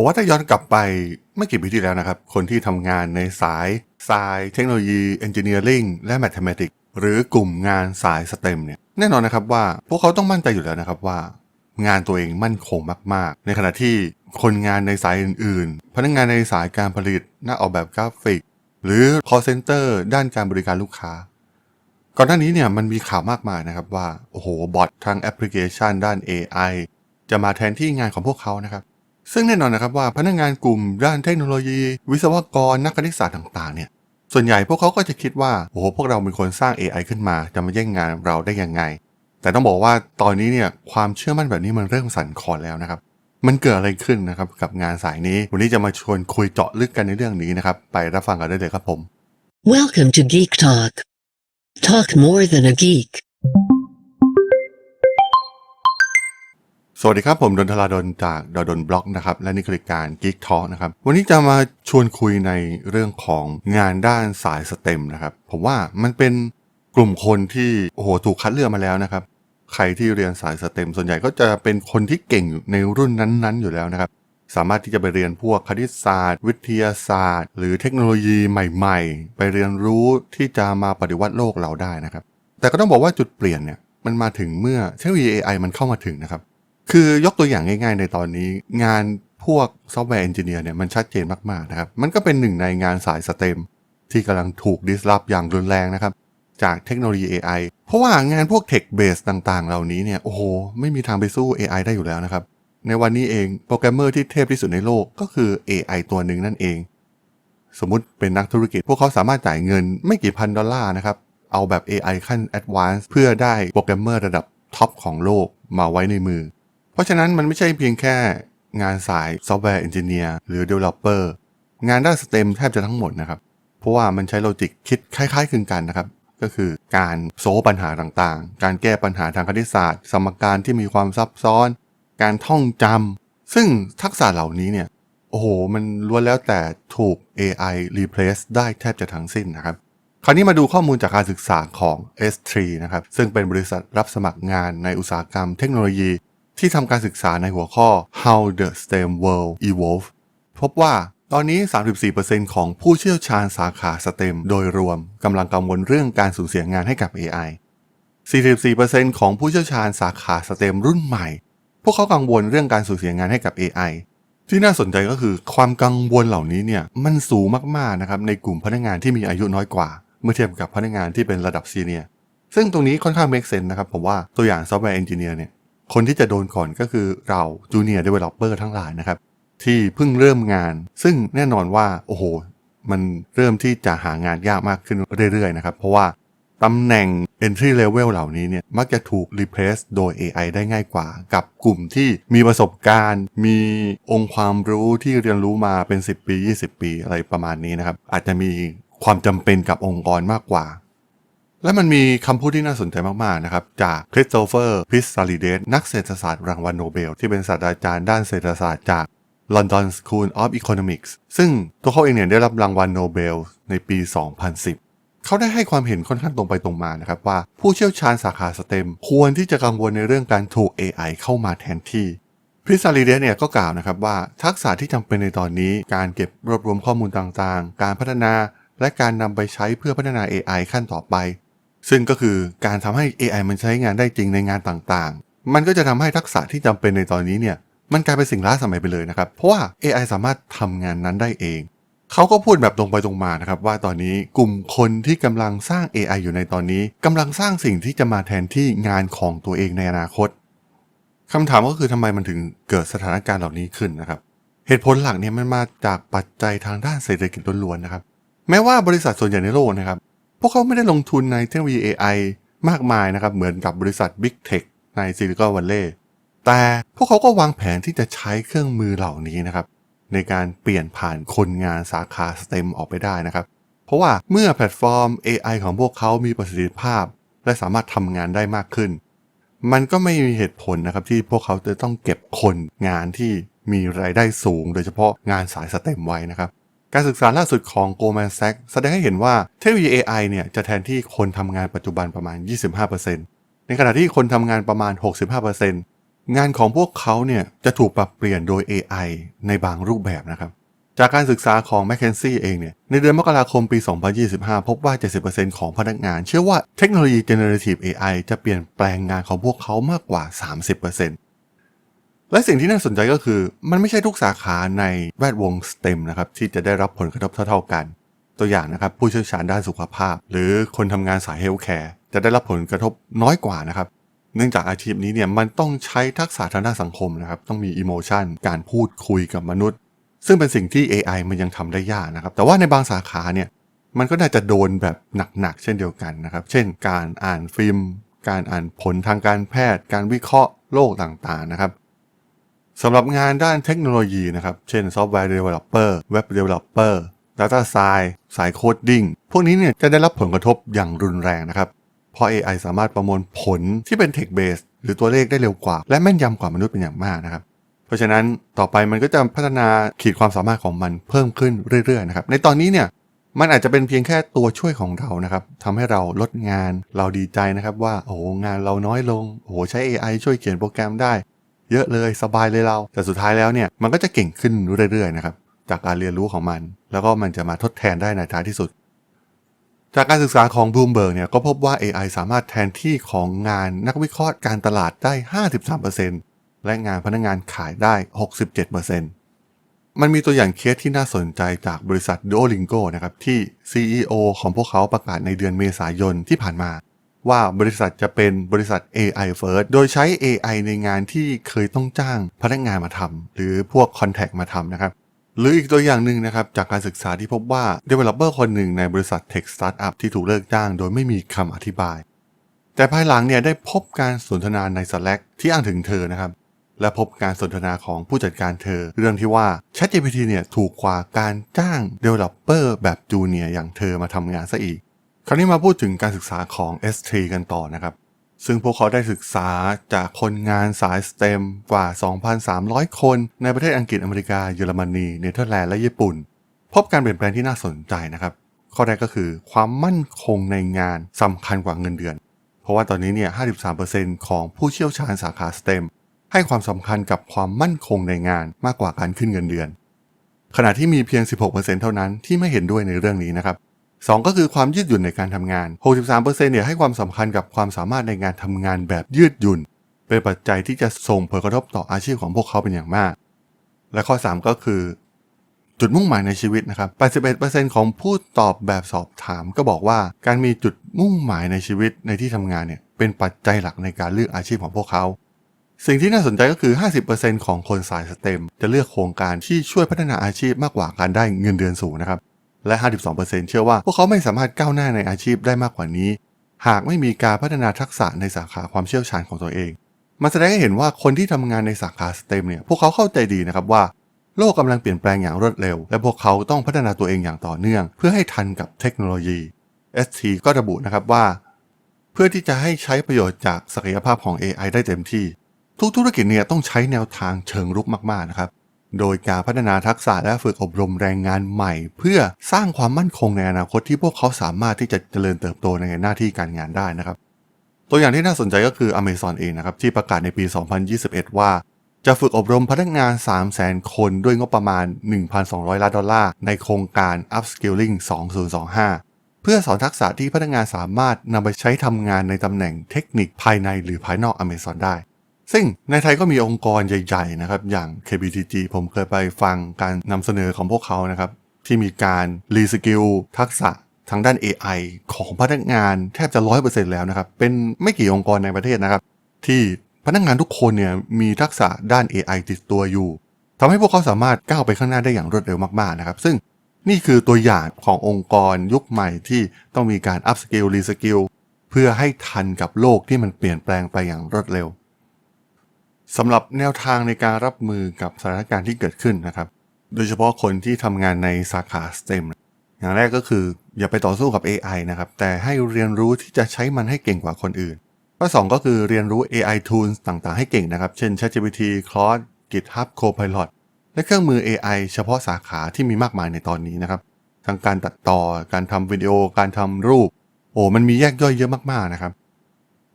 ผมว่าถ้าย้อนกลับไปไม่กี่ปีที่แล้วนะครับ คนที่ทำงานในสายสายเทคโนโลยี Engineering และ Mathematics หรือกลุ่มงานสาย STEM เนี่ยแน่นอนนะครับว่าพวกเขาต้องมั่นใจอยู่แล้วนะครับว่า งานตัวเองมั่นคงมาก ๆ ในขณะที่คนงานในสายอื่น ๆ พนักงานในสายการผลิตนักออกแบบกราฟิก หรือ call center ด้านการบริการลูกค้า ก่อนหน้านี้เนี่ยมันมีข่าวมากมายนะครับว่า โอ้โหบอททางแอปพลิเคชันด้าน AI จะมาแทนที่งานของพวกเขานะครับ ซึ่งแน่นอนนะครับว่าพนักงานกลุ่มด้านเทคโนโลยี วิศวกรนักคณิตศาสตร์ต่างๆเนี่ยส่วนใหญ่พวกเขาก็จะคิดว่าโอ้โหพวกเราเป็นคนสร้าง AI ขึ้นมาจะมาแย่งงานเราได้ยังไง แต่ต้องบอกว่าตอนนี้เนี่ยความเชื่อมั่นแบบนี้มันเริ่มสั่นคลอนแล้วนะครับมันเกิดอะไรขึ้นนะครับกับงานสายนี้ วันนี้จะมาชวนคุยเจาะลึกกันในเรื่องนี้นะครับ ไปรับฟังกันได้เลยครับผม Welcome to Geek Talk. Talk more than a geek. สวัสดีครับ ผมดนทลาดนจากดดนบล็อกนะครับ และนี่คือการ Geek Talk นะครับ วันนี้จะมาชวนคุยในเรื่องของงานด้านสายสเต็มนะครับ ผมว่ามันเป็นกลุ่มคนที่โอ้โหถูกคัดเลือกมาแล้วนะครับ ใครที่เรียนสายสเต็ม ส่วนใหญ่ก็จะเป็นคนที่เก่งในรุ่นนั้นๆ อยู่แล้วนะครับ สามารถที่จะไปเรียนพวกคณิตศาสตร์ วิทยาศาสตร์ หรือเทคโนโลยีใหม่ ๆ ไปเรียนรู้ที่จะมาปฏิวัติโลกเราได้นะครับ แต่ก็ต้องบอกว่าจุดเปลี่ยนเนี่ยมันมาถึงเมื่อเทคโนโลยี AI มันเข้ามาถึงนะครับ คือยกตัวอย่างง่าย ๆ ในตอนนี้ งานพวกซอฟต์แวร์เอนจิเนียร์เนี่ยมันชัดเจนมากๆนะครับ มันก็เป็นหนึ่งในงานสายสเต็มที่กำลังถูกดิสลอฟอย่างรุนแรงนะครับ จากเทคโนโลยี AI เพราะว่างานพวกเทคเบสต่างๆ เหล่านี้เนี่ยโอ้โห ไม่มีทางไปสู้ AI ได้อยู่แล้วนะครับ ในวันนี้เองโปรแกรมเมอร์ที่เทพที่สุดในโลกก็คือ AI ตัวหนึ่งนั่นเอง สมมุติเป็นนักธุรกิจพวกเขาสามารถจ่ายเงินไม่กี่พันดอลลาร์นะครับเอาแบบ AI ขั้น Advanced เพื่อได้โปรแกรมเมอร์ระดับท็อปของโลกมาไว้ในมือ ราะฉะนั้นมันไม่ใช่เพียงแค่งานสายซอฟต์แวร์เอนจิเนียร์หรือ Developer งานด้านสเต็มแทบจะทั้งหมดนะครับ เพราะว่ามันใช้โลจิกคิดคล้ายๆคลึงกันนะครับ ก็คือการโซลปัญหาต่างๆ การแก้ปัญหาทางคณิตศาสตร์ สมการที่มีความซับซ้อน การท่องจำซึ่งทักษะเหล่านี้เนี่ยโอ้โห มันล้วนแล้วแต่ถูก AI replace ได้แทบจะทั้งสิ้นนะครับคราวนี้มาดูข้อมูลจากการศึกษาของ S3 นะครับซึ่งเป็นบริษัทรับสมัครงานในอุตสาหกรรมเทคโนโลยี ที่ทำการศึกษาในหัวข้อ How the STEM World Evolve พบว่าตอนนี้ 34%ของผู้เชี่ยวชาญสาขา STEM โดยรวมกำลังกังวลเรื่องการสูญเสียงานให้กับ AI 44%ของผู้เชี่ยวชาญสาขา STEM รุ่นใหม่ พวกเขากังวลเรื่องการสูญเสียงานให้กับ AI ที่น่าสนใจก็คือความกังวลเหล่านี้เนี่ยมันสูงมากๆนะครับในกลุ่มพนักงานที่มีอายุน้อยกว่า เมื่อเทียบกับพนักงานที่เป็นระดับซีเนียร์ซึ่งตรงนี้ค่อนข้าง make sense นะครับผมว่าตัวอย่างซอฟต์แวร์เอนจิเนียร์เนี่ย คนที่จะโดนก่อนก็คือเราจูเนียร์เดเวลลอปเปอร์ทั้งหลายนะครับ ที่เพิ่งเริ่มงาน ซึ่งแน่นอนว่า โอ้โห มันเริ่มที่จะหางานยากมากขึ้นเรื่อยๆนะครับ เพราะว่าตำแหน่ง entry level เหล่านี้เนี่ยมักจะถูก replace โดย AI ได้ง่ายกว่า กับกลุ่มที่มีประสบการณ์ มีองค์ความรู้ที่เรียนรู้มาเป็น 10 ปี 20 ปีอะไรประมาณนี้นะครับ อาจจะมีความจำเป็นกับองค์กรมากกว่า และมันมีคำพูดที่น่าสนใจมาก ๆ นะครับ จากคริสโตเฟอร์พิสซาลิเดสนักเศรษฐศาสตร์รางวัลโนเบล ที่เป็นศาสตราจารย์ด้านเศรษฐศาสตร์จาก London School of Economics ซึ่งตัวเขาเองเนี่ยได้รับรางวัลโนเบลในปี 2010เขาได้ให้ความเห็นค่อนข้างตรงไปตรงมานะครับว่าผู้เชี่ยวชาญสาขาสเต็ม ควรที่จะกังวลในเรื่องการถูก AI เข้ามาแทนที่พิซาลีเดสเนี่ยก็กล่าวนะครับว่าทักษะที่จำเป็นในตอนนี้ การเก็บรวบรวมข้อมูลต่างๆ การพัฒนา และการนำไปใช้เพื่อพัฒนา AI ขั้นต่อไป ซึ่งก็คือการทำให้ AI มันใช้งานได้จริงในงานต่างๆ มันก็จะทำให้ทักษะที่จำเป็นในตอนนี้เนี่ยมันกลายเป็นสิ่งล้าสมัยไปเลยนะครับ เพราะว่า AI สามารถทำงานนั้นได้เอง เขาก็พูดแบบตรงไปตรงมานะครับว่าตอนนี้กลุ่มคนที่กำลังสร้าง AI อยู่ในตอนนี้กำลังสร้างสิ่งที่จะมาแทนที่งานของตัวเองในอนาคตคำถามก็คือทำไมมันถึงเกิดสถานการณ์เหล่านี้ขึ้นนะครับเหตุผลหลักเนี่ยมันมาจากปัจจัยทางด้านเศรษฐกิจล้วนๆนะครับ แม้ว่าบริษัทส่วนใหญ่ในโลกนะครับ พวกเขาไม่ได้ลงทุนในเทคโนโลยี AI มากมายนะครับ เหมือนกับบริษัท Big Tech ในซิลิคอนวัลเลย์แต่พวกเขาก็วางแผนที่จะใช้เครื่องมือเหล่านี้นะครับ ในการเปลี่ยนผ่านคนงานสาขา STEM ออกไปได้นะครับ เพราะว่าเมื่อแพลตฟอร์ม AI ของพวกเขามีประสิทธิภาพ และสามารถทำงานได้มากขึ้น มันก็ไม่มีเหตุผลนะครับที่พวกเขาจะต้องเก็บคนงานที่มีรายได้สูง โดยเฉพาะงานสาย STEM ไว้นะครับ การศึกษาล่าสุดของ Goldman Sachs แสดงให้เห็นว่าเทคโนโลยี AI เนี่ยจะแทนที่คนทำงานปัจจุบันประมาณ 25%ในขณะที่คนทำงานประมาณ 65%ในงานของพวกเขาเนี่ยจะถูกปรับเปลี่ยนโดย AI ในบางรูปแบบนะครับ จากการศึกษาของ m c k เคนซี่เองเนี่ย ในเดือนมกราคมปี 2025 พบว่า 70%ของพนักงาน เชื่อว่าเทคโนโลยี Generative AI จะเปลี่ยนแปลงงานของพวกเขามากกว่า 30% และสิ่งที่น่าสนใจก็คือ มันไม่ใช่ทุกสาขาในแวดวง STEM นะครับที่จะได้รับผลกระทบเท่า ๆกัน ตัวอย่างนะครับผู้เชี่ยวชาญด้านสุขภาพ หรือคนทำงานสายเฮลท์แคร์จะได้รับผลกระทบน้อยกว่านะครับเนื่องจากอาชีพนี้เนี่ยมันต้องใช้ทักษะทางด้านสังคมนะครับต้องมีอิโมชันการพูดคุยกับมนุษย์ ซึ่งเป็นสิ่งที่ AI มันยังทำได้ยากนะครับแต่ว่าในบางสาขาเนี่ยมันก็น่าจะโดนแบบหนักๆเช่นเดียวกันนะครับเช่น การอ่านฟิล์ม การอ่านผลทางการแพทย์ การวิเคราะห์โรคต่างๆนะครับ สำหรับงานด้านเทคโนโลยีนะครับ เช่นซอฟต์แวร์ Developer Web Developer Data Science สายโคดดิ้งพวกนี้เนี่ยจะได้รับผลกระทบอย่างรุนแรงนะครับ เพราะ AI สามารถประมวลผลที่เป็น Text Base หรือตัวเลขได้เร็วกว่า และแม่นยำกว่ามนุษย์เป็นอย่างมากนะครับ เพราะฉะนั้นต่อไปมันก็จะพัฒนาขีดความสามารถของมันเพิ่มขึ้นเรื่อยๆนะครับในตอนนี้เนี่ยมันอาจจะเป็นเพียงแค่ตัวช่วยของเรานะครับทำให้เราลดงานเราดีใจนะครับว่าโอ้โหงานเราน้อยลงโอ้โหใช้ AI ช่วยเขียนโปรแกรมได้ เยอะเลยสบายเลยเรา แต่สุดท้ายแล้วเนี่ยมันก็จะเก่งขึ้นเรื่อยๆนะครับจากการเรียนรู้ของมัน แล้วก็มันจะมาทดแทนได้ในท้ายที่สุด จากการศึกษาของ Bloomberg เนี่ยก็พบว่า AI สามารถแทนที่ของงานนักวิเคราะห์การตลาดได้ 53%และงานพนักงงานขายได้ 67%มันมีตัวอย่างเคสที่น่าสนใจจากบริษัท Duolingo นะครับที่ CEO ของพวกเขาประกาศในเดือนเมษายนที่ผ่านมา ว่าบริษัทจะเป็นบริษัท AI first โดยใช้ AI ในงานที่เคยต้องจ้างพนักงานมาทำหรือพวก Contact มาทำนะครับหรืออีกตัวอย่างหนึ่งนะครับ จากการศึกษาที่พบว่า Developer คนหนึ่งในบริษัท Tech Startup ที่ถูกเลิกจ้างโดยไม่มีคำอธิบาย แต่ภายหลังเนี่ยได้พบการสนทนาใน Slack ที่อ้างถึงเธอนะครับ และพบการสนทนาของผู้จัดการเธอ เรื่องที่ว่า ChatGPT เนี่ยถูกกว่าการจ้าง Developer แบบจูเนียร์อย่างเธอมาทำงานซะอีก คราวนี้มาพูดถึงการศึกษาของ S3 กันต่อนะครับ ซึ่งพวกเขาได้ศึกษาจากคนงานสาย STEM กว่า 2,300 คนในประเทศอังกฤษอเมริกาเยอรมนีเนเธอร์แลนด์และญี่ปุ่น พบการเปลี่ยนแปลงที่น่าสนใจนะครับ ข้อแรกก็คือความมั่นคงในงานสำคัญกว่าเงินเดือน เพราะว่าตอนนี้เนี่ย 53%ของผู้เชี่ยวชาญสาขา STEM ให้ความสำคัญกับความมั่นคงในงานมากกว่าการขึ้นเงินเดือน ขณะที่มีเพียง 16%เท่านั้นที่ไม่เห็นด้วยในเรื่องนี้นะครับ สองก็คือความยืดหยุ่นในการทำงาน 63%เนี่ยให้ความสำคัญกับความสามารถในการทำงานแบบยืดหยุ่น เป็นปัจจัยที่จะส่งผลกระทบต่ออาชีพของพวกเขาเป็นอย่างมาก และข้อ 3 ก็คือ จุดมุ่งหมายในชีวิตนะครับ 81%ของผู้ตอบแบบสอบถามก็บอกว่าการมีจุดมุ่งหมายในชีวิตในที่ทำงานเนี่ยเป็นปัจจัยหลักในการเลือกอาชีพของพวกเขาสิ่งที่น่าสนใจก็คือ 50%ของคนสายสเต็ม จะเลือกโครงการที่ช่วยพัฒนาอาชีพมากกว่าการได้เงินเดือนสูงนะครับ และ 52%เชื่อว่าพวกเขาไม่สามารถก้าวหน้าในอาชีพได้มากกว่านี้ หากไม่มีการพัฒนาทักษะในสาขาความเชี่ยวชาญของตัวเอง มันแสดงให้เห็นว่าคนที่ทำงานในสาขาสเต็มเนี่ยพวกเขาเข้าใจดีนะครับว่า โลกกำลังเปลี่ยนแปลงอย่างรวดเร็ว และพวกเขาต้องพัฒนาตัวเองอย่างต่อเนื่อง เพื่อให้ทันกับเทคโนโลยี ST ก็ระบุนะครับว่า เพื่อที่จะให้ใช้ประโยชน์จากศักยภาพของ AI ได้เต็มที่ ทุกธุรกิจเนี่ยต้องใช้แนวทางเชิงรุกมากๆนะครับ โดยการพัฒนาทักษะและฝึกอบรมแรงงานใหม่ เพื่อสร้างความมั่นคงในอนาคตที่พวกเขาสามารถที่จะเจริญเติบโตในหน้าที่การงานได้นะครับ ตัวอย่างที่น่าสนใจก็คือ Amazon เองนะครับที่ประกาศในปี 2021 ว่าจะฝึกอบรมพนักงาน 300,000คนด้วยงบประมาณ 1,200 ล้านดอลลาร์ในโครงการ Upskilling 2025 เพื่อสอนทักษะที่พนักงานสามารถนำไปใช้ทำงานในตำแหน่งเทคนิคภายในหรือภายนอก Amazon ได้ ซึ่งในไทยก็มีองค์กรใหญ่ๆนะครับอย่าง KBTG ผมเคยไปฟังการนำเสนอของพวกเขานะครับที่มีการรีสกิลทักษะทางด้าน AI ของพนักงานแทบจะ 100%แล้วนะครับ เป็นไม่กี่องค์กรในประเทศนะครับ ที่พนักงานทุกคนเนี่ยมีทักษะด้าน AI ติดตัวอยู่ทำให้พวกเขาสามารถก้าวไปข้างหน้าได้อย่างรวดเร็วมากๆนะครับ ซึ่งนี่คือตัวอย่างขององค์กรยุคใหม่ที่ต้องมีการ up skill re skill เพื่อให้ทันกับโลกที่มันเปลี่ยนแปลงไปอย่างรวดเร็ว สำหรับแนวทางในการรับมือกับสถานการณ์ที่เกิดขึ้นนะครับ โดยเฉพาะคนที่ทำงานในสาขา STEM อย่างแรกก็คืออย่าไปต่อสู้กับ AI นะครับ แต่ให้เรียนรู้ที่จะใช้มันให้เก่งกว่าคนอื่น ข้อ 2 ก็คือเรียนรู้ AI tools ต่างๆ ให้เก่งนะครับ เช่น ChatGPT, Claude, GitHub Copilot และเครื่องมือ AI เฉพาะสาขาที่มีมากมายในตอนนี้นะครับ ทั้งการตัดต่อ การทำวิดีโอ การทำรูป โอ้ มันมีแยกย่อยเยอะมากๆนะครับ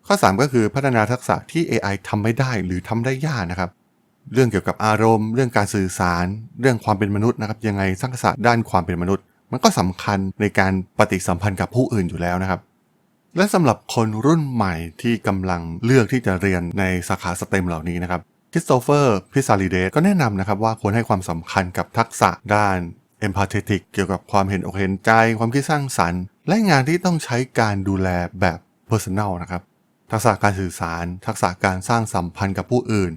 ข้อ 3 ก็คือพัฒนาทักษะที่ AI ทำไม่ได้หรือทำได้ยากนะครับ เรื่องเกี่ยวกับอารมณ์ เรื่องการสื่อสาร เรื่องความเป็นมนุษย์นะครับ ยังไงทักษะด้านความเป็นมนุษย์ มันก็สำคัญในการปฏิสัมพันธ์กับผู้อื่นอยู่แล้วนะครับ และสำหรับคนรุ่นใหม่ที่กำลังเลือกที่จะเรียนในสาขาสเต็มเหล่านี้นะครับคริสโตเฟอร์พิซาริเดสก็แนะนำนะครับว่าควรให้ความสำคัญกับทักษะด้าน empathetic เกี่ยวกับความเห็นอกเห็นใจ ความคิดสร้างสรรค์ และงานที่ต้องใช้การดูแลแบบ personal นะครับ ทักษะการสื่อสาร ทักษะการสร้างสัมพันธ์กับผู้อื่น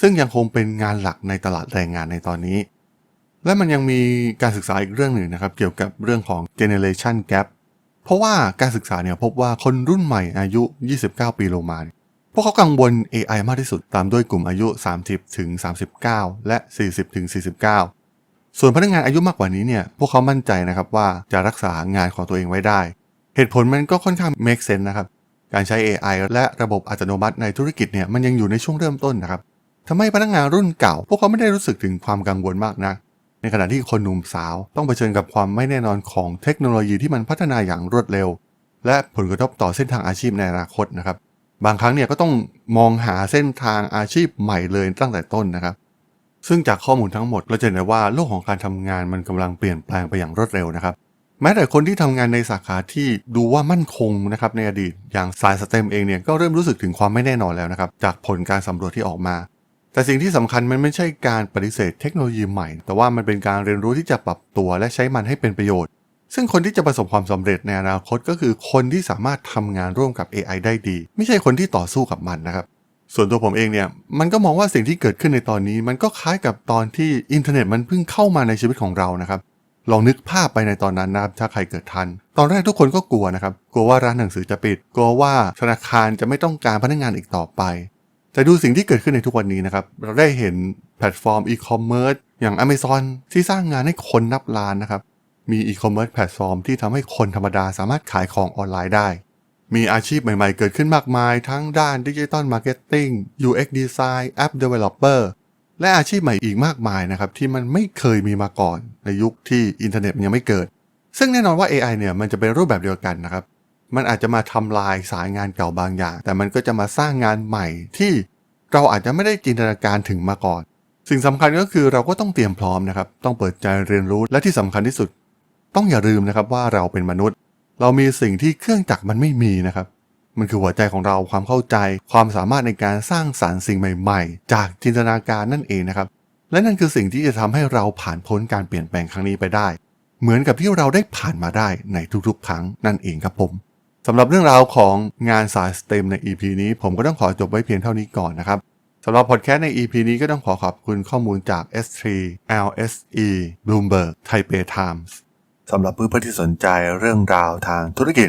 ซึ่งยังคงเป็นงานหลักในตลาดแรงงานในตอนนี้ และมันยังมีการศึกษาอีกเรื่องหนึ่งนะครับ เกี่ยวกับเรื่องของ generation gap เพราะว่าการศึกษาเนี่ยพบว่าคนรุ่นใหม่อายุ 29 ปีลงมาพวกเขากังวล AI มากที่สุดตามด้วยกลุ่มอายุ 30ถึง39 และ 40ถึง49 ส่วนพนักงานอายุมากกว่านี้เนี่ยพวกเขามั่นใจนะครับว่าจะรักษางานของตัวเองไว้ได้ เหตุผลมันก็ค่อนข้าง make sense นะครับ การใช้ AI และระบบอัตโนมัติในธุรกิจเนี่ยมันยังอยู่ในช่วงเริ่มต้นนะครับทำให้พนักงานรุ่นเก่า พวกเขาไม่ได้รู้สึกถึงความกังวลมากนักในขณะที่คนหนุ่มสาวต้องเผชิญกับความไม่แน่นอนของเทคโนโลยีที่มันพัฒนาอย่างรวดเร็ว และผลกระทบต่อเส้นทางอาชีพในอนาคตนะครับ บางครั้งเนี่ยก็ต้องมองหาเส้นทางอาชีพใหม่เลยตั้งแต่ต้นนะครับ ซึ่งจากข้อมูลทั้งหมดเราจะเห็นได้ว่าโลกของการทำงานมันกำลังเปลี่ยนแปลงไปอย่างรวดเร็วนะครับ แม้แต่คนที่ทำงานในสาขาที่ดูว่ามั่นคงนะครับในอดีตอย่างสายสเต็มเองเนี่ยก็เริ่มรู้สึกถึงความไม่แน่นอนแล้วนะครับจากผลการสำรวจที่ออกมา แต่สิ่งที่สำคัญมันไม่ใช่การปฏิเสธเทคโนโลยีใหม่ แต่ว่ามันเป็นการเรียนรู้ที่จะปรับตัวและใช้มันให้เป็นประโยชน์ ซึ่งคนที่จะประสบความสำเร็จในอนาคตก็คือคนที่สามารถทำงานร่วมกับ AI ได้ดี ไม่ใช่คนที่ต่อสู้กับมันนะครับส่วนตัวผมเองเนี่ยมันก็มองว่าสิ่งที่เกิดขึ้นในตอนนี้ มันก็คล้ายกับตอนที่อินเทอร์เน็ตมันเพิ่งเข้ามาในชีวิตของเรานะครับ ลองนึกภาพไปในตอนนั้นนะครับถ้าใครเกิดทัน ตอนแรกทุกคนก็กลัวนะครับ กลัวว่าร้านหนังสือจะปิด กลัวว่าธนาคารจะไม่ต้องการพนักงานอีกต่อไป แต่ดูสิ่งที่เกิดขึ้นในทุกวันนี้นะครับ เราได้เห็นแพลตฟอร์มอีคอมเมิร์ซอย่าง Amazon ที่สร้างงานให้คนนับล้านนะครับ มีอีคอมเมิร์ซแพลตฟอร์มที่ทำให้คนธรรมดาสามารถขายของออนไลน์ได้ มีอาชีพใหม่ๆ เกิดขึ้นมากมาย ทั้งด้านดิจิตอลมาร์เก็ตติ้ง UX Design App Developer และอาชีพใหม่อีกมากมายนะครับที่มันไม่เคยมีมาก่อนในยุคที่อินเทอร์เน็ตมันยังไม่เกิด ซึ่งแน่นอนว่า AI เนี่ยมันจะเป็นรูปแบบเดียวกันนะครับ มันอาจจะมาทำลายสายงานเก่าบางอย่าง แต่มันก็จะมาสร้างงานใหม่ที่เราอาจจะไม่ได้จินตนาการถึงมาก่อน สิ่งสำคัญก็คือเราก็ต้องเตรียมพร้อมนะครับ ต้องเปิดใจเรียนรู้และที่สำคัญที่สุด ต้องอย่าลืมนะครับว่าเราเป็นมนุษย์ เรามีสิ่งที่เครื่องจักรมันไม่มีนะครับ มันคือหัวใจของเราความเข้าใจ ความสามารถในการสร้างสารรค์สิ่งใหม่ ๆ จากจินตนาการนั่นเองนะครับ และนั่นคือสิ่งที่จะทำให้เราผ่านพ้นการเปลี่ยนแปลงครั้งนี้ไปได้ เหมือนกับที่เราได้ผ่านมาได้ในทุกๆ ครั้งนั่นเองครับผมสำหรับเรื่องราวของงานสายสเต็มใน EP นี้ ผมก็ต้องขอจบไว้เพียงเท่านี้ก่อนนะครับสำหรับพอดแคสต์ใน EP นี้ก็ต้องขอขอบคุณข้อมูลจาก S3 LSE Bloomberg Taipei Times สำหรับเพื่อนๆที่สนใจเรื่องราวทางธุรกิจ